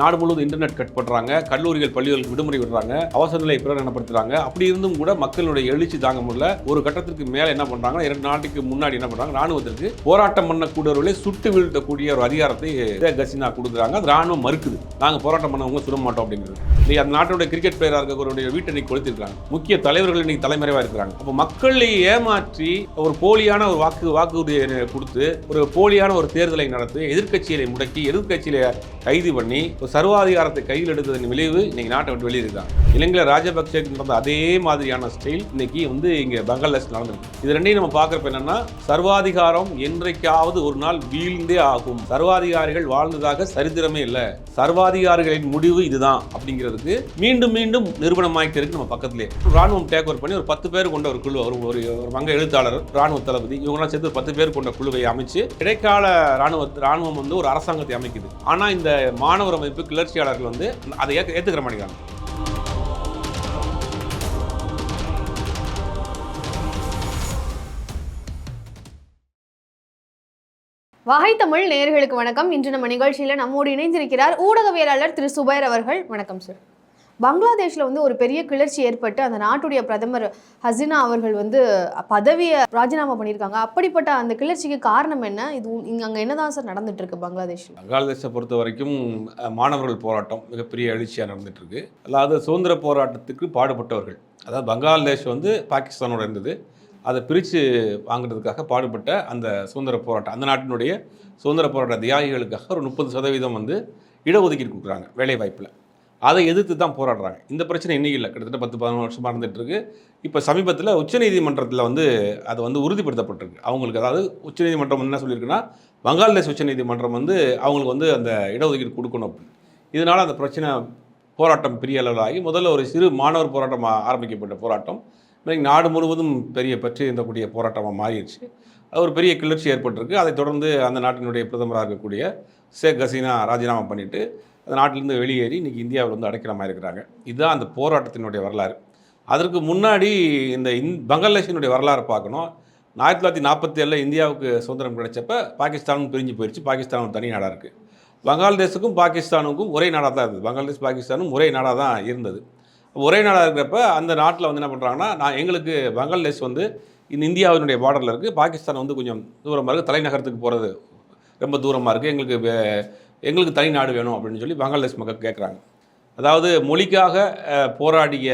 நாடு முழுவதும் internet cut பண்ணுறாங்க கல்லூரிகள் பள்ளிகளுக்கு விடுமுறை விடுறாங்க அவசர நிலை பிரகடனப்படுத்துறாங்க அப்படி இருந்தும் கூட மக்களுடைய எழுச்சி தாங்க முடியல. ஒரு கட்டத்திற்கு மேலே என்ன பண்ணுறாங்கன்னா இரண்டு நாட்டுக்கு முன்னாடி என்ன பண்ணுறாங்க ராணுவத்திற்கு போராட்டம் பண்ணக்கூடியவர்களை சுட்டு வீழ்த்தக்கூடிய ஒரு அதிகாரத்தை ஷேக் கொடுக்குறாங்க. அது ராணுவம் மறுக்குது. நாங்கள் போராட்டம் பண்ணவங்க சுட மாட்டோம் அப்படிங்கிறது. இன்னைக்கு அந்த நாட்டுடைய கிரிக்கெட் பிளேயராக இருக்கக்கூடிய வீட்டை இன்னைக்கு கொளுத்திருக்காங்க முக்கிய தலைவர்கள் இன்னைக்கு தலைமறைவாக இருக்கிறாங்க. அப்போ மக்களை ஏமாற்றி ஒரு போலியான ஒரு வாக்கு வாக்குறுதியை கொடுத்து ஒரு போலியான ஒரு தேர்தலை நடத்தி எதிர்க்கட்சிகளை முடக்கி எதிர்கட்சியில கைது பண்ணி ஒரு சர்வாதிகாரத்தை கையில் எடுத்ததன் விளைவு இன்னைக்கு நாட்டை விட்டு வெளியிருக்காங்க இலங்கையில் ராஜபக்சேக்கு நடந்த அதே மாதிரியான ஸ்டைல் இன்னைக்கு வந்து இங்கே பங்களாதேஷ் நடந்திருக்கு. இது ரெண்டையும் நம்ம பார்க்குறப்ப என்னன்னா சர்வாதிகாரம் என்றைக்காவது ஒரு நாள் வீழ்ந்தே ஆகும். சர்வாதிகாரிகள் வாழ்ந்ததாக சரித்திரமே இல்லை. சர்வாதிகாரிகளின் முடிவு இதுதான் அப்படிங்கிறதுக்கு மீண்டும் மீண்டும் நிரூபணமாகிட்டு இருக்கு நம்ம பக்கத்திலே. ராணுவம் டேக் ஓவர் பண்ணி ஒரு பத்து பேர் கொண்ட ஒரு குழு ஒரு ஒரு ஒரு வங்க எழுத்தாளர் ராணுவ தளபதி இவங்கெல்லாம் சேர்த்து ஒரு பத்து பேர் கொண்ட குழுவை அமைச்சு இடைக்கால ராணுவ ராணுவம் வந்து ஒரு அரசாங்கத்தை அமைக்குது. ஆனால் இந்த மாணவர் அமைப்பு கிளர்ச்சியாளர்கள் வந்து அதை ஏற்க ஏற்றுக்கிற மாட்டேங்கிறாங்க வகை தமிழ் நேர்களுக்கு வணக்கம். இன்று நம்ம நிகழ்ச்சியில் நம்மோடு இணைந்திருக்கிறார் ஊடகவியலாளர் திரு சுபைர் அவர்கள். வணக்கம் சார் பங்களாதேஷ்ல வந்து ஒரு பெரிய கிளர்ச்சி ஏற்பட்டு அந்த நாட்டுடைய பிரதமர் ஹசினா அவர்கள் வந்து பதவியை ராஜினாமா பண்ணியிருக்காங்க. அப்படிப்பட்ட அந்த கிளர்ச்சிக்கு காரணம் என்ன? இது இங்கே அங்கே அங்க என்னதான் சார் நடந்துட்டு இருக்கு பங்களாதேஷில்? பங்களாதேஷை பொறுத்த வரைக்கும் மாணவர்கள் போராட்டம் மிகப்பெரிய எழுச்சியாக நடந்துட்டு இருக்கு அதாவது சுதந்திர போராட்டத்துக்கு பாடுபட்டவர்கள். அதாவது பங்களாதேஷ் வந்து பாகிஸ்தானோட இருந்தது. அதை பிரித்து வாங்குறதுக்காக பாடுபட்ட அந்த சுதந்திர போராட்டம் அந்த நாட்டினுடைய சுதந்திர போராட்ட தியாகிகளுக்காக ஒரு முப்பது சதவீதம் வந்து இடஒதுக்கீடு கொடுக்குறாங்க வேலை வாய்ப்பில் அதை எதிர்த்து தான் போராடுறாங்க. இந்த பிரச்சனை இன்னைக்கு இல்லை. கிட்டத்தட்ட பத்து பதினொன்று வருஷமாக இருந்துகிட்ருக்கு இப்போ சமீபத்தில் உச்சநீதிமன்றத்தில் வந்து அது வந்து உறுதிப்படுத்தப்பட்டிருக்கு. அவங்களுக்கு அதாவது உச்சநீதிமன்றம் என்ன சொல்லியிருக்குன்னா பங்களாதேஷ் உச்சநீதிமன்றம் வந்து அவங்களுக்கு வந்து அந்த இடஒதுக்கீடு கொடுக்கணும் அப்படின்னு இதனால் அந்த பிரச்சனை போராட்டம் பெரிய அளவில் ஆகி முதல்ல ஒரு சிறு மாணவர் போராட்டம் ஆரம்பிக்கப்பட்ட போராட்டம். இன்றைக்கு நாடு முழுவதும் பெரிய பற்றி இருந்தக்கூடிய போராட்டமாக மாறிடுச்சு. அது ஒரு பெரிய கிளர்ச்சி ஏற்பட்டிருக்கு. அதைத் தொடர்ந்து அந்த நாட்டினுடைய பிரதமராக இருக்கக்கூடிய ஷேக் ஹசீனா ராஜினாமா பண்ணிவிட்டு அந்த நாட்டிலேருந்து வெளியேறி இன்றைக்கி இந்தியாவில் வந்து அடைக்கலமாக இருக்கிறாங்க. இதுதான் அந்த போராட்டத்தினுடைய வரலாறு. அதற்கு முன்னாடி இந்த இந் பங்களாதேஷினுடைய வரலாறு பார்க்கணும். ஆயிரத்தி தொள்ளாயிரத்தி நாற்பத்தி ஏழில் இந்தியாவுக்கு சுதந்திரம் கிடைச்சப்ப பாகிஸ்தானும் பிரிஞ்சு போயிடுச்சு பாகிஸ்தான் ஒரு தனி நாடாக இருக்குது பங்களாதேஷுக்கும் பாகிஸ்தானுக்கும் ஒரே நாடாக தான் இருந்தது. பங்களாதேஷ் பாகிஸ்தானும் ஒரே நாடாக தான் இருந்தது. ஒரே நாடாக இருக்கிறப்ப அந்த நாட்டில் வந்து என்ன பண்ணுறாங்கன்னா நான் எங்களுக்கு பங்களாதேஷ் வந்து இந்த இந்தியாவினுடைய பார்டரில் இருக்குது பாகிஸ்தான் வந்து கொஞ்சம் தூரமாக இருக்குது தலைநகரத்துக்கு போகிறது ரொம்ப தூரமாக இருக்குது எங்களுக்கு எங்களுக்கு தனி நாடு வேணும் அப்படின்னு சொல்லி பங்களாதேஷ் மக்கள் கேட்குறாங்க அதாவது மொழிக்காக போராடிய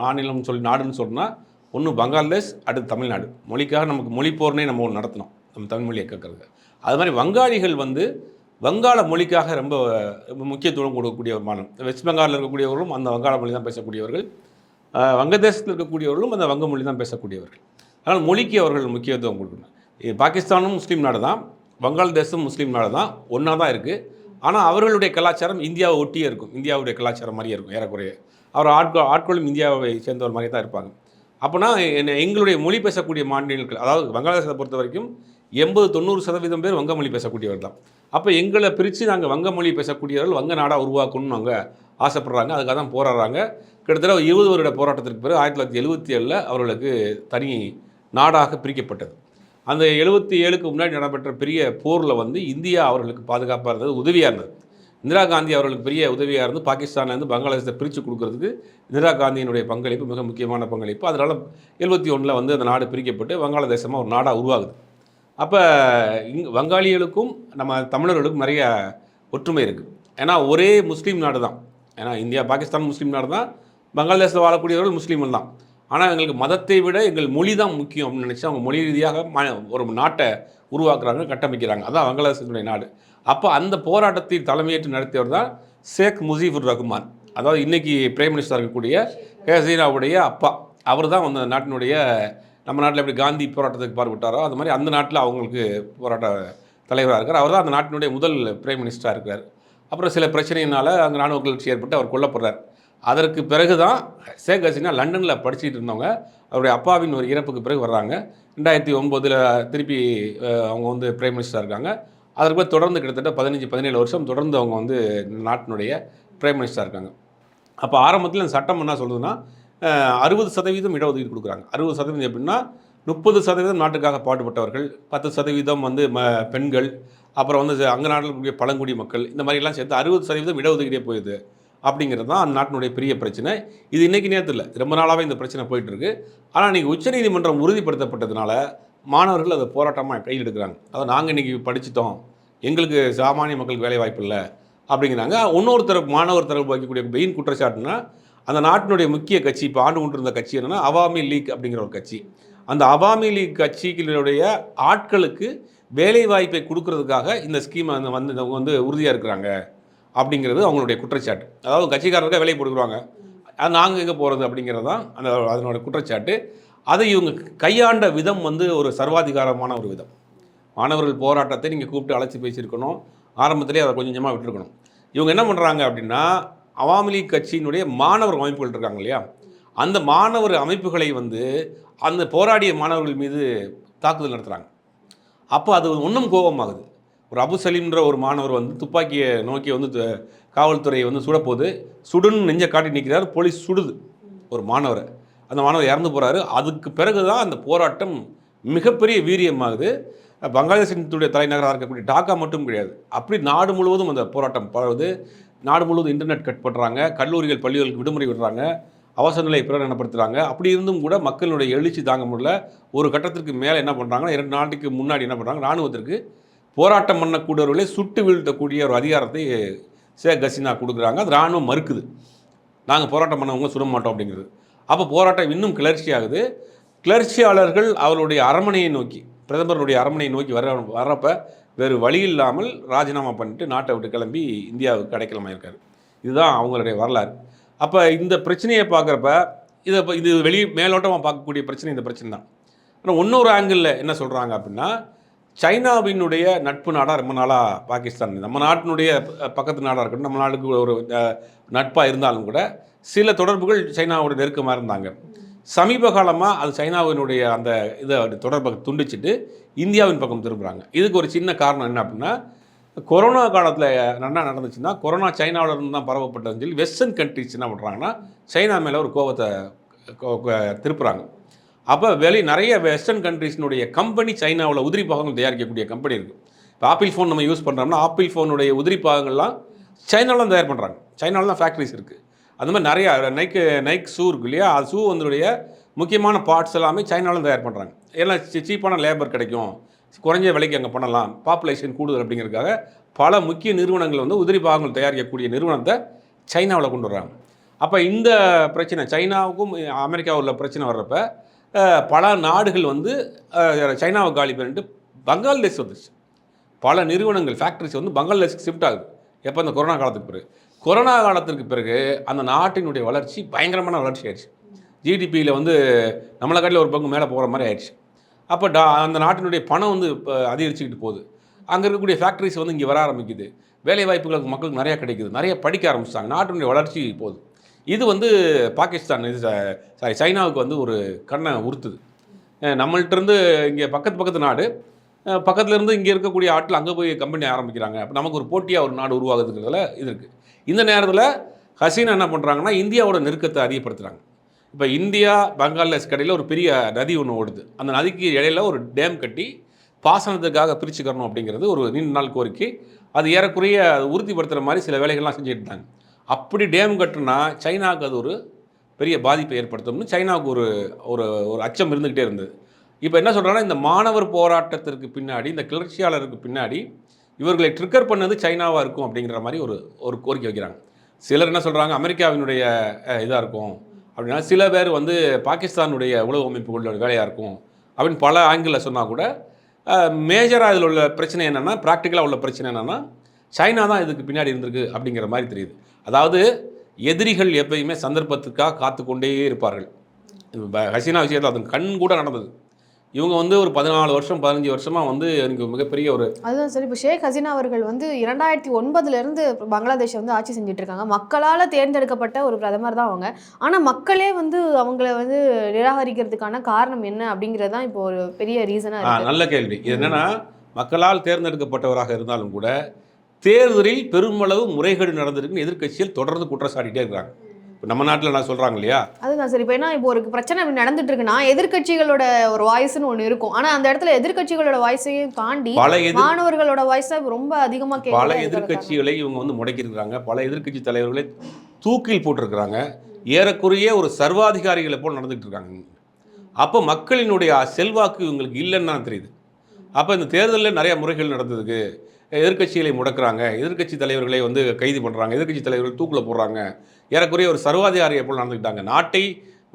மாநிலம் சொல்லி நாடுன்னு சொன்னால் ஒன்று பங்களாதேஷ் அடுத்து தமிழ்நாடு. மொழிக்காக நமக்கு மொழி போர்னே நம்ம ஒன்று நடத்தினோம் நம்ம தமிழ் மொழியை கேட்குறது அது மாதிரி வங்காளிகள் வந்து வங்காள மொழிக்காக ரொம்ப முக்கியத்துவம் கொடுக்கக்கூடிய ஒரு மாநிலம். வெஸ்ட் பெங்காலில் இருக்கக்கூடியவர்களும் அந்த வங்காள மொழி தான் பேசக்கூடியவர்கள். வங்கதேசத்தில் இருக்கக்கூடியவர்களும் அந்த வங்க மொழி தான் பேசக்கூடியவர்கள். அதனால் மொழிக்கு அவர்கள் முக்கியத்துவம் கொடுக்கணும். இது பாகிஸ்தானும் முஸ்லீம் நாடு தான் வங்காளதேசம் முஸ்லீம் நாடு தான் ஒன்றா தான் இருக்குது ஆனால் அவர்களுடைய கலாச்சாரம் இந்தியாவை ஒட்டியே இருக்கும். இந்தியாவுடைய கலாச்சாரம் மாதிரியே இருக்கும் ஏறக்குறைய. அவர் ஆட்கள் ஆட்களும் இந்தியாவை சேர்ந்தவர் மாதிரி தான் இருப்பாங்க. அப்போனா என்ன- எங்களுடைய மொழி பேசக்கூடிய மாநிலங்கள் அதாவது வங்காளதேசத்தை பொறுத்த வரைக்கும் எண்பது தொண்ணூறு சதவீதம் பேர் வங்க மொழி பேசக்கூடியவர் தான். அப்போ எங்களை பிரித்து நாங்கள் வங்க மொழி பேசக்கூடியவர்கள் வங்க நாடாக உருவாக்கணும்னு அவங்க ஆசைப்படுறாங்க. அதுக்காக தான் போராடுறாங்க. கிட்டத்தட்ட இருபது வருட போராட்டத்திற்கு பிறகு ஆயிரத்தி தொள்ளாயிரத்தி எழுபத்தி ஏழில் அவர்களுக்கு தனி நாடாக பிரிக்கப்பட்டது. அந்த எழுபத்தி ஏழுக்கு முன்னாடி நடைபெற்ற பெரிய போரில் வந்து இந்தியா அவர்களுக்கு பாதுகாப்பாக இருந்தது உதவியாக இருந்தது. இந்திரா காந்தி அவர்களுக்கு பெரிய உதவியாக இருந்து பாகிஸ்தான்லேருந்து பங்களாதேஷத்தை பிரித்து கொடுக்கறதுக்கு இந்திரா காந்தியினுடைய பங்களிப்பு மிக முக்கியமான பங்களிப்பு. அதனால் எழுபத்தி ஒன்றில் வந்து அந்த நாடு பிரிக்கப்பட்டு வங்காளதேசமாக ஒரு நாடாக உருவாகுது. அப்போ இங் வங்காளிகளுக்கும் நம்ம தமிழர்களுக்கும் நிறைய ஒற்றுமை இருக்குது ஏன்னா ஒரே முஸ்லீம் நாடு தான் ஏன்னா இந்தியா பாகிஸ்தான் முஸ்லீம் நாடு தான் பங்களாதேஷில் வாழக்கூடியவர்கள் முஸ்லீம்கள் தான். ஆனால் எங்களுக்கு மதத்தை விட எங்கள் மொழி தான் முக்கியம் அப்படின்னு நினச்சி அவங்க மொழி ரீதியாக ம ஒரு நாட்டை உருவாக்குறாங்க கட்டமைக்கிறாங்க. அதான் வங்காளதேசத்தினுடைய நாடு. அப்போ அந்த போராட்டத்தை தலைமையேற்று நடத்தியவர் தான் ஷேக் முசீஃபுர் ரஹ்மான் அதாவது இன்றைக்கி பிரைம் மினிஸ்டர் இருக்கக்கூடிய ஹசீனாவுடைய அப்பா. அவர் தான் அந்த நாட்டினுடைய நம்ம நாட்டில் எப்படி காந்தி போராட்டத்துக்கு பாடுபட்டாரோ அது மாதிரி அந்த நாட்டில் அவங்களுக்கு போராட்ட தலைவராக இருக்கார். அவர் தான் அந்த நாட்டினுடைய முதல் பிரைம் மினிஸ்டராக இருக்கார் அப்புறம் சில பிரச்சனையினால் அங்கே ராணுவ கிளர்ச்சி ஏற்பட்டு அவர் கொல்லப்படுறார். அதற்கு பிறகு தான் ஷேக் ஹசீனா லண்டனில் படிச்சுட்டு இருந்தவங்க. அவருடைய அப்பாவின் ஒரு இறப்புக்கு பிறகு வர்றாங்க. ரெண்டாயிரத்தி ஒம்போதில் திருப்பி அவங்க வந்து பிரைம் மினிஸ்டராக இருக்காங்க. அதற்கு பிறகு தொடர்ந்து கிட்டத்தட்ட பதினஞ்சு பதினேழு வருஷம் தொடர்ந்து அவங்க வந்து நாட்டினுடைய பிரைம் மினிஸ்டராக இருக்காங்க. அப்போ ஆரம்பத்தில் இந்த சட்டம் என்ன சொல்லுதுன்னா அறுபது சதவீதம் இடஒதுக்கீடு கொடுக்குறாங்க. அறுபது சதவீதம் எப்படின்னா முப்பது சதவீதம் நாட்டுக்காக பாடுபட்டவர்கள் பத்து சதவீதம் வந்து ம பெண்கள் அப்புறம் வந்து அங்கே அங்க நாட்டில் இருக்கக்கூடிய பழங்குடி மக்கள் இந்த மாதிரிலாம் சேர்த்து அறுபது சதவீதம் இடஒதுக்கீடே போயிடுது. அப்படிங்கிறது தான் அந்த நாட்டினுடைய பெரிய பிரச்சனை. இது இன்னைக்கு நேரத்தில் ரொம்ப நாளாகவே இந்த பிரச்சனை போயிட்டுருக்கு. ஆனால் இன்னைக்கு உச்சநீதிமன்றம் உறுதிப்படுத்தப்பட்டதுனால மாணவர்கள் அதை போராட்டமாக கையில் எடுக்கிறாங்க. அதை நாங்கள் இன்றைக்கி படிச்சிட்டோம். எங்களுக்கு சாமானிய மக்களுக்கு வேலை வாய்ப்பு இல்லை அப்படிங்கிறாங்க. இன்னொரு தரப்பு மாணவர் தரப்பு வைக்கக்கூடிய மெயின் குற்றச்சாட்டுனா அந்த நாட்டினுடைய முக்கிய கட்சி இப்போ ஆண்டு கொண்டிருந்த கட்சி என்னன்னா அவாமி லீக் அப்படிங்கிற ஒரு கட்சி. அந்த அவாமி லீக் கட்சிகளுடைய ஆட்களுக்கு வேலை வாய்ப்பை கொடுக்கறதுக்காக இந்த ஸ்கீமை வந்து வந்து வந்து உறுதியாக இருக்கிறாங்க. அப்படிங்கிறது அவங்களுடைய குற்றச்சாட்டு. அதாவது கட்சிக்காரருக்கு வேலையை கொடுக்குறாங்க அது நாங்கள் எங்கே போகிறது அப்படிங்கிறது தான் அந்த அதனோட குற்றச்சாட்டு. அதை இவங்க கையாண்ட விதம் வந்து ஒரு சர்வாதிகாரமான ஒரு விதம். மாணவர்கள் போராட்டத்தை நீங்கள் கூப்பிட்டு அழைச்சி பேசியிருக்கணும். ஆரம்பத்திலே அதை கொஞ்சம் கொஞ்சமாக விட்டுருக்கணும். இவங்க என்ன பண்ணுறாங்க அப்படின்னா அவாமி லீக் கட்சியினுடைய மாணவர் அமைப்புகள் இருக்காங்க இல்லையா? அந்த மாணவர் அமைப்புகளை வந்து அந்த போராடிய மாணவர்கள் மீது தாக்குதல் நடத்துகிறாங்க அப்போ அது இன்னும் கோபமாகுது. ஒரு அபு சலீம்ன்ற ஒரு மாணவர் வந்து துப்பாக்கியை நோக்கி வந்து காவல்துறையை வந்து சுடப்போது சுடுன்னு நெஞ்ச காட்டி நிற்கிறார் போலீஸ் சுடுது ஒரு மாணவரை. அந்த மாணவர் இறந்து போகிறாரு அதுக்கு பிறகு தான் அந்த போராட்டம் மிகப்பெரிய வீரியமாகுது. பங்களாதேசத்துடைய தலைநகராக இருக்கக்கூடிய டாக்கா மட்டும் கிடையாது. அப்படி நாடு முழுவதும் அந்த போராட்டம் பரவுது. நாடு முழுவதும் இன்டர்நெட் கட் பண்ணுறாங்க கல்லூரிகள் பள்ளிகளுக்கு விடுமுறை விடுறாங்க. அவசர நிலை பிரகடனப்படுத்துகிறாங்க அப்படி இருந்தும் கூட மக்களுடைய எழுச்சி தாங்க முடியல. ஒரு கட்டத்திற்கு மேலே என்ன பண்ணுறாங்கன்னா இரண்டு நாட்டுக்கு முன்னாடி என்ன பண்ணுறாங்க ராணுவத்திற்கு போராட்டம் பண்ணக்கூடியவர்களே சுட்டு வீழ்த்தக்கூடிய ஒரு அதிகாரத்தை ஷேக் ஹசீனா கொடுக்குறாங்க. அது ராணுவம் மறுக்குது. நாங்கள் போராட்டம் பண்ணவங்க சுட மாட்டோம் அப்படிங்கிறது. அப்போ போராட்டம் இன்னும் கிளர்ச்சி ஆகுது கிளர்ச்சியாளர்கள் அவருடைய அரண்மனையை நோக்கி பிரதமருடைய அரண்மனையை நோக்கி வர வர்றப்ப வேறு வழி இல்லாமல் ராஜினாமா பண்ணிட்டு நாட்டை விட்டு கிளம்பி இந்தியாவுக்கு அடைக்கலமாயிருக்காரு இதுதான் அவங்களுடைய வரலாறு. அப்போ இந்த பிரச்சனையை பார்க்குறப்ப இதை இது வெளி மேலோட்டமாக பார்க்கக்கூடிய பிரச்சனை இந்த பிரச்சனை தான் ஆனால் இன்னொரு ஆங்கிளில் என்ன சொல்கிறாங்க அப்படின்னா சைனாவினுடைய நட்பு நாடாக ரொம்ப நாளாக பாகிஸ்தான். நம்ம நாட்டினுடைய பக்கத்து நாடாக இருக்கட்டும் நம்ம நாட்டுக்கு ஒரு நட்பாக இருந்தாலும் கூட சில தொடர்புகள் சைனாவோட நெருக்கமாக இருந்தாங்க. சமீப காலமாக அது சைனாவினுடைய அந்த இதை தொடர்பை துண்டிச்சிட்டு இந்தியாவின் பக்கம் திரும்புகிறாங்க இதுக்கு ஒரு சின்ன காரணம் என்ன அப்படின்னா கொரோனா காலத்தில் என்ன நடந்துச்சுன்னா கொரோனா சைனாவுல இருந்து தான் பரவப்பட்டதுன்னு சொல்லி வெஸ்டர்ன் கண்ட்ரிஸ் என்ன பண்ணுறாங்கன்னா சைனா மேலே ஒரு கோபத்தை கோ- திருப்புறாங்க. அப்போ வெளி நிறைய வெஸ்டர்ன் கண்ட்ரீஸ்னுடைய கம்பெனி சைனாவில் உதிரி பாகங்கள் தயாரிக்கக்கூடிய கம்பெனி இருக்குது இப்போ ஆப்பிள் ஃபோன் நம்ம யூஸ் பண்ணுறோம்னா ஆப்பிள் ஃபோனுடைய உதிரி பாகங்கள்லாம் சைனாவில் தயார் பண்ணுறாங்க சைனாவில் தான் ஃபேக்ட்ரிஸ் இருக்குது அந்த மாதிரி நிறையா நைக் நைக் ஷூ இருக்கு இல்லையா? அது ஷூ வந்துடைய முக்கியமான பார்ட்ஸ் எல்லாமே சைனாவில் தயார் பண்ணுறாங்க ஏன்னா சீப்பான லேபர் கிடைக்கும். குறைஞ்ச விலைக்கு அங்கே பண்ணலாம். பாப்புலேஷன் கூடுதல் அப்படிங்கிறதுக்காக பல முக்கிய நிறுவனங்கள் வந்து உதிரி பாகங்கள் தயாரிக்கக்கூடிய நிறுவனத்தை சைனாவில் கொண்டு வர்றாங்க. அப்போ இந்த பிரச்சனை சைனாவுக்கும் அமெரிக்காவில் உள்ள பிரச்சனை வர்றப்ப பல நாடுகள் வந்து சைனாவை காலி பண்ணிட்டு பங்களாதேஷ் வந்துச்சு பல நிறுவனங்கள் ஃபேக்ட்ரிஸ் வந்து பங்களாதேஷ்க்கு ஷிஃப்ட் ஆகுது. எப்போ? அந்த கொரோனா காலத்துக்கு பிறகு. கொரோனா காலத்திற்கு பிறகு அந்த நாட்டினுடைய வளர்ச்சி பயங்கரமான வளர்ச்சி ஆயிடுச்சு. ஜிடிபியில் வந்து நம்மளை காட்டில் ஒரு பங்கு மேலே போகிற மாதிரி ஆயிடுச்சு. அப்போ டா அந்த நாட்டினுடைய பணம் வந்து இப்போ அதிகரிச்சுக்கிட்டு போகுது. அங்கே இருக்கக்கூடிய ஃபேக்ட்ரிஸ் வந்து இங்கே வர ஆரம்பிக்குது. வேலை வாய்ப்புகளுக்கு மக்களுக்கு நிறையா கிடைக்குது. நிறைய படிக்க ஆரம்பிச்சிட்டாங்க. நாட்டினுடைய வளர்ச்சி போகுது. இது வந்து பாகிஸ்தான் இது சாரி சைனாவுக்கு வந்து ஒரு கண்ணை உறுத்துது. நம்மள்கிட்டருந்து இங்கே பக்கத்து பக்கத்து நாடு. பக்கத்துலேருந்து இங்கே இருக்கக்கூடிய ஆட்கள் அங்கே போய் கம்பெனி ஆரம்பிக்கிறாங்க. அப்போ நமக்கு ஒரு போட்டியாக ஒரு நாடு உருவாகுதுங்கிறதுல இது இருக்குது இந்த நேரத்தில் ஹசீனா என்ன பண்ணுறாங்கன்னா இந்தியாவோட நெருக்கத்தை அதிகப்படுத்துகிறாங்க இப்போ இந்தியா பங்களாதேஷ் கடையில் ஒரு பெரிய நதி ஒன்று ஓடுது. அந்த நதிக்கு இடையில ஒரு டேம் கட்டி பாசனத்துக்காக பிரிச்சுக்கணும் அப்படிங்கிறது ஒரு நீண்ட நாள் கோரிக்கை. அது ஏறக்குறைய உறுதிப்படுத்துகிற மாதிரி சில வேலைகள்லாம் செஞ்சுட்டு இருந்தாங்க அப்படி டேம் கட்டுனா சைனாவுக்கு அது ஒரு பெரிய பாதிப்பை ஏற்படுத்தும்னு சைனாவுக்கு ஒரு ஒரு ஒரு அச்சம் இருந்துக்கிட்டே இருந்தது. இப்போ என்ன சொல்கிறாங்கன்னா இந்த மாணவர் போராட்டத்திற்கு பின்னாடி இந்த கிளர்ச்சியாளருக்கு பின்னாடி இவர்களை ட்ரிக்கர் பண்ணது சைனாவாக இருக்கும் அப்படிங்கிற மாதிரி ஒரு ஒரு கோரிக்கை வைக்கிறாங்க. சிலர் என்ன சொல்கிறாங்க அமெரிக்காவினுடைய இதாக இருக்கும். அப்படின்னா சில பேர் வந்து பாகிஸ்தானுடைய உளவு அமைப்புகளோட வேலையாக இருக்கும் அப்படின்னு பல ஆங்கிளில் சொன்னால் கூட மேஜராக இதில் உள்ள பிரச்சனை என்னென்னா ப்ராக்டிக்கலாக உள்ள பிரச்சனை என்னென்னா சைனா தான் இதுக்கு பின்னாடி இருந்திருக்கு அப்படிங்கிற மாதிரி தெரியுது. அதாவது எதிரிகள் எப்பயுமே சந்தர்ப்பத்துக்காக காத்து கொண்டே இருப்பார்கள் ஹசீனா விஷயத்தில் அது கண் கூட நடந்தது. இவங்க வந்து ஒரு பதினாலு வருஷம் பதினஞ்சு வருஷமாக வந்து எனக்கு மிகப்பெரிய ஒரு அதுதான் சரி. இப்போ ஷேக் ஹசீனா அவர்கள் வந்து இரண்டாயிரத்தி ஒன்பதுல இருந்து பங்களாதேஷை வந்து ஆட்சி செஞ்சுட்டு இருக்காங்க மக்களால் தேர்ந்தெடுக்கப்பட்ட ஒரு பிரதமர் தான் அவங்க. ஆனால் மக்களே வந்து அவங்கள வந்து நிராகரிக்கிறதுக்கான காரணம் என்ன அப்படிங்கிறது தான் இப்போ ஒரு பெரிய ரீசனாக நல்ல கேள்வி. என்னன்னா மக்களால் தேர்ந்தெடுக்கப்பட்டவராக இருந்தாலும் கூட தேர்தலில் பெருமளவு முறைகேடு நடந்திருக்குன்னு எதிர்க்கட்சிகள் தொடர்ந்து குற்றச்சாட்டிட்டே இருக்கிறாங்க இப்போ நம்ம நாட்டில் நான் சொல்கிறாங்க இல்லையா? அதுதான் சார். இப்போ என்ன இப்போ ஒரு பிரச்சனை நடந்துட்டு இருக்குன்னா எதிர்க்கட்சிகளோட ஒரு வாய்ஸ்னு ஒன்று இருக்கும். ஆனா அந்த இடத்துல எதிர்க்கட்சிகளோட வாய்ஸையும் தாண்டி பல மாணவர்களோட வாய்ஸ் ரொம்ப அதிகமா பல கேட்குது எதிர்க்கட்சிகளை இவங்க வந்து முடக்கியிருக்கிறாங்க. பல எதிர்க்கட்சி தலைவர்களை தூக்கில் போட்டிருக்கிறாங்க. ஏறக்குறைய ஒரு சர்வாதிகாரிகளை போல் நடந்துகிட்டு இருக்காங்க அப்போ மக்களினுடைய செல்வாக்கு இவங்களுக்கு இல்லைன்னு தான் தெரியுது. அப்போ இந்த தேர்தலில் நிறைய முறைகள் நடந்ததுக்கு எதிர்க்கட்சிகளை முடக்கிறாங்க. எதிர்க்கட்சி தலைவர்களை வந்து கைது பண்ணுறாங்க எதிர்க்கட்சி தலைவர்கள் தூக்கில் போடுறாங்க. ஏறக்குறைய ஒரு சர்வாதிகாரியை போல் நடந்துக்கிட்டாங்க. நாட்டை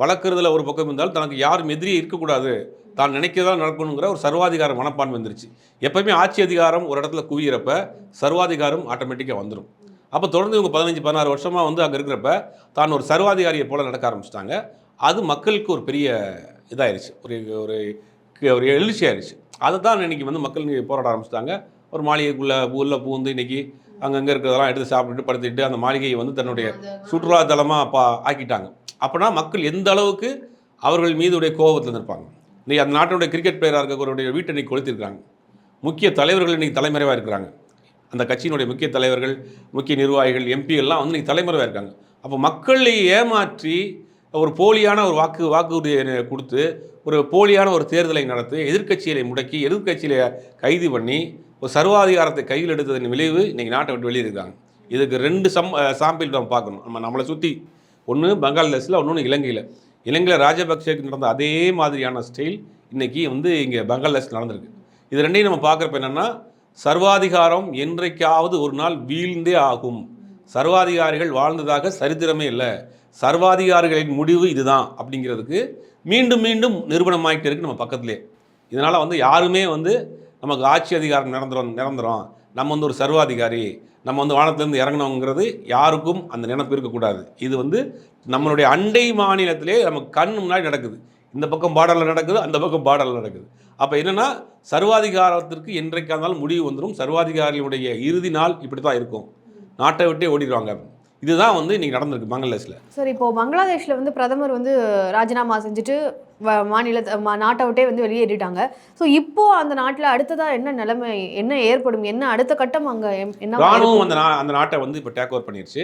வளர்க்குறதுல ஒரு பக்கம் இருந்தாலும் தனக்கு யாரும் எதிரியே இருக்கக்கூடாது. தான் நினைக்கிறதா நடக்கணுங்கிற ஒரு சர்வாதிகார மனப்பான்மை வந்துருச்சு. எப்பவுமே ஆட்சி அதிகாரம் ஒரு இடத்துல குவியிறப்ப சர்வாதிகாரம் ஆட்டோமேட்டிக்காக வந்துடும் அப்போ தொடர்ந்து இவங்க பதினஞ்சு பதினாறு வருஷமாக வந்து அங்கே இருக்கிறப்ப தான் ஒரு சர்வாதிகாரியை போல் நடக்க ஆரம்பிச்சிட்டாங்க. அது மக்களுக்கு ஒரு பெரிய இதாயிருச்சு. ஒரு ஒரு ஒரு எழுச்சி ஆயிடுச்சு அதை தான் இன்றைக்கி வந்து மக்கள் போராட ஆரம்பிச்சிட்டாங்க. ஒரு மாளிகைக்குள்ளே உள்ளே பூந்து இன்னைக்கு அங்கங்கே இருக்கிறதெல்லாம் எடுத்து சாப்பிட்டுட்டு படுத்துட்டு அந்த மாளிகையை வந்து தன்னுடைய சுற்றுலாத்தலமாக பா ஆக்கிட்டாங்க. அப்போனா மக்கள் எந்த அளவுக்கு அவர்கள் மீதுடைய கோபத்தில் இருந்திருப்பாங்க? இன்னைக்கு அந்த நாட்டினுடைய கிரிக்கெட் பிளேயராக இருக்கக்கூடிய வீட்டை இன்னைக்கு கொளுத்திருக்காங்க முக்கிய தலைவர்கள் இன்னைக்கு தலைமறைவாக இருக்கிறாங்க. அந்த கட்சியினுடைய முக்கிய தலைவர்கள் முக்கிய நிர்வாகிகள் எம்பிகள்லாம் வந்து இன்னைக்கு தலைமறைவாக இருக்காங்க. அப்போ மக்களை ஏமாற்றி ஒரு போலியான ஒரு வாக்கு வாக்குறுதியை கொடுத்து ஒரு போலியான ஒரு தேர்தலை நடத்தி எதிர்க்கட்சிகளை முடக்கி எதிர்க்கட்சியில கைது பண்ணி ஒரு சர்வாதிகாரத்தை கையில் எடுத்ததன் விளைவு இன்றைக்கி நாட்டை விட்டு வெளியே இருக்காங்க இதுக்கு ரெண்டு சம் சாம்பிள் நம்ம பார்க்கணும். நம்ம நம்மளை சுற்றி ஒன்று பங்களாதேஷில் இன்னொன்று இலங்கையில். இலங்கையில் ராஜபக்சேக்கு நடந்த அதே மாதிரியான ஸ்டைல் இன்றைக்கி வந்து இங்கே பங்களாதேஷ் நடந்திருக்கு. இது ரெண்டையும் நம்ம பார்க்குறப்ப என்னென்னா சர்வாதிகாரம் என்றைக்காவது ஒரு நாள் வீழ்ந்தே ஆகும். சர்வாதிகாரிகள் வாழ்ந்ததாக சரித்திரமே இல்லை. சர்வாதிகாரிகளின் முடிவு இதுதான் அப்படிங்கிறதுக்கு மீண்டும் மீண்டும் நிறுவனமாகிட்டு இருக்கு நம்ம பக்கத்துலேயே இதனால் வந்து யாருமே வந்து நமக்கு ஆட்சி அதிகாரம் நிரந்தரம் நிரந்தரம். நம்ம வந்து ஒரு சர்வாதிகாரி. நம்ம வந்து வானத்திலேருந்து இறங்கணுங்கிறது யாருக்கும் அந்த நினைப்பு இருக்கக்கூடாது. இது வந்து நம்மளுடைய அண்டை மாநிலத்திலே நமக்கு கண் முன்னாடி நடக்குது. இந்த பக்கம் பார்டரில் நடக்குது அந்த பக்கம் பார்டரில் நடக்குது. அப்போ என்னென்னா சர்வாதிகாரத்திற்கு என்றைக்காக இருந்தாலும் முடிவு வந்துடும் சர்வாதிகாரியுடைய இறுதி நாள் இப்படி தான் இருக்கும். நாட்டை விட்டே ஓடிடுவாங்க. இதுதான் வந்து இன்னைக்கு நடந்திருக்கு பங்களாதேஷில். சார் இப்போ பங்களாதேஷ்ல வந்து பிரதமர் வந்து ராஜினாமா செஞ்சுட்டு வ- மாநிலத்தை ம- நாட்டை விட்டே வந்து வெளியேறிட்டாங்க ஸோ இப்போ அந்த நாட்டில் அடுத்ததா என்ன நிலைமை என்ன ஏற்படும் என்ன அடுத்த கட்டம் அங்க என்ன ராணுவம் அந்த நா அந்த நாட்டை வந்து இப்போ டேக் ஓவர் பண்ணிருச்சு.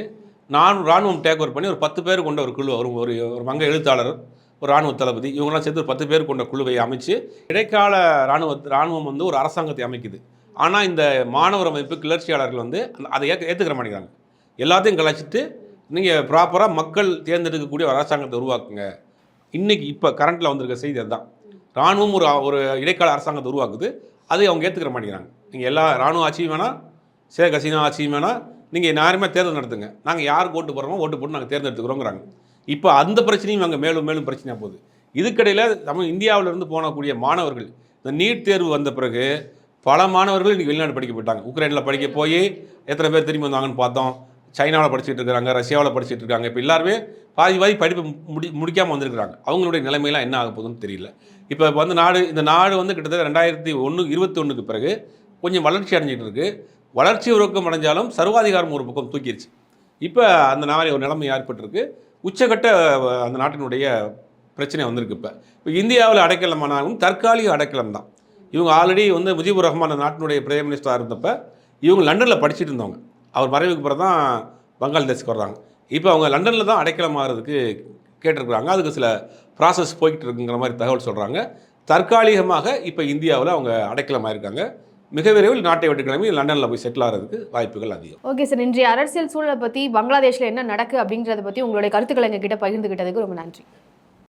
நான் ராணுவம் டேக் ஓவர் பண்ணி ஒரு பத்து பேர் கொண்ட ஒரு குழு ஒரு ஒரு ஒரு வங்க எழுத்தாளர் ஒரு ராணுவ தளபதி இவங்கெல்லாம் சேர்த்து ஒரு பத்து பேர் கொண்ட குழுவை அமைச்சு இடைக்கால ராணுவ ராணுவம் வந்து ஒரு அரசாங்கத்தை அமைக்குது. ஆனால் இந்த மாணவர் அமைப்பு கிளர்ச்சியாளர்கள் வந்து அதை ஏற்க ஏற்றுக்கிற மாட்டேங்கிறாங்க. எல்லாத்தையும் கலைச்சிட்டு நீங்கள் ப்ராப்பராக மக்கள் தேர்ந்தெடுக்கக்கூடிய ஒரு அரசாங்கத்தை உருவாக்குங்க. இன்றைக்கி இப்போ கரண்ட்டில் வந்திருக்க செய்தி அதுதான். இராணுவம் ஒரு ஒரு இடைக்கால அரசாங்கத்தை உருவாக்குது. அதை அவங்க ஏற்றுக்கிற மாட்டேங்கிறாங்க. நீங்கள் எல்லா ராணுவ ஆட்சியும் வேணால் ஷேக் ஹசீனா ஆட்சியும் வேணால் நீங்கள் யாருமே தேர்தல் நடத்துங்க. நாங்கள் யாருக்கு ஓட்டு போடுறோமோ ஓட்டு போட்டு நாங்கள் தேர்ந்தெடுத்துக்கிறோங்கிறாங்க. இப்போ அந்த பிரச்சனையும் அங்கே மேலும் மேலும் பிரச்சனையாக போகுது. இதுக்கிடையில் நம்ம இந்தியாவிலேருந்து போனக்கூடிய மாணவர்கள் இந்த நீட் தேர்வு வந்த பிறகு பல மாணவர்கள் இன்றைக்கி வெளிநாடு படிக்க போயிட்டாங்க. உக்ரைனில் படிக்க போய் எத்தனை பேர் திரும்பி வந்தாங்கன்னு பார்த்தோம். சைனாவில் படிச்சுட்டு இருக்காங்க ரஷ்யாவில் படிச்சுட்டு இருக்காங்க. இப்போ எல்லாருமே பாதி பாதி படிப்பு முடி முடிக்காமல் வந்திருக்கிறாங்க. அவங்களுடைய நிலைமையெல்லாம் என்ன ஆக போகுதுன்னு தெரியல. இப்போ வந்து நாடு இந்த நாடு வந்து கிட்டத்தட்ட ரெண்டாயிரத்தி ஒன்று இருபத்தி ஒன்றுக்கு பிறகு கொஞ்சம் வளர்ச்சி அடைஞ்சிட்டு இருக்குது வளர்ச்சி உருவக்கம் அடைஞ்சாலும் சர்வாதிகாரம் ஒரு பக்கம் தூக்கிடுச்சு இப்போ அந்த மாதிரி ஒரு நிலைமை ஏற்பட்டிருக்கு. உச்சகட்ட அந்த நாட்டினுடைய பிரச்சனை வந்திருக்கு இப்போ. இப்போ இந்தியாவில் அடைக்கலமானாலும் தற்காலிக அடைக்கலம் தான். இவங்க ஆல்ரெடி வந்து முஜிபுர் ரஹ்மான் நாட்டினுடைய பிரைம் மினிஸ்டராக இருந்தப்போ இவங்க லண்டனில் படிச்சுட்டு இருந்தவங்க. அவர் மறைவுக்கு பிறகு தான் பங்களாதேஷ்க்கு வர்றாங்க. இப்போ அவங்க லண்டனில் தான் அடைக்கலம் ஆகிறதுக்கு கேட்டிருக்கிறாங்க. அதுக்கு சில ப்ராசஸ் போய்கிட்டு இருக்குங்கிற மாதிரி தகவல் சொல்கிறாங்க தற்காலிகமாக இப்போ இந்தியாவில் அவங்க அடைக்கலம் ஆயிருக்காங்க. மிக விரைவில் நாட்டை விட்டு கிளம்பி லண்டனில் போய் செட்டில் ஆகிறதுக்கு வாய்ப்புகள் அதிகம். ஓகே சார் இன்றைய அரசியல் சூழலை பற்றி பங்களாதேஷில் என்ன நடக்கு அப்படிங்கிறத பற்றி உங்களுடைய கருத்துக்களை எங்ககிட்ட பகிர்ந்துகிட்டதுக்கு ரொம்ப நன்றி.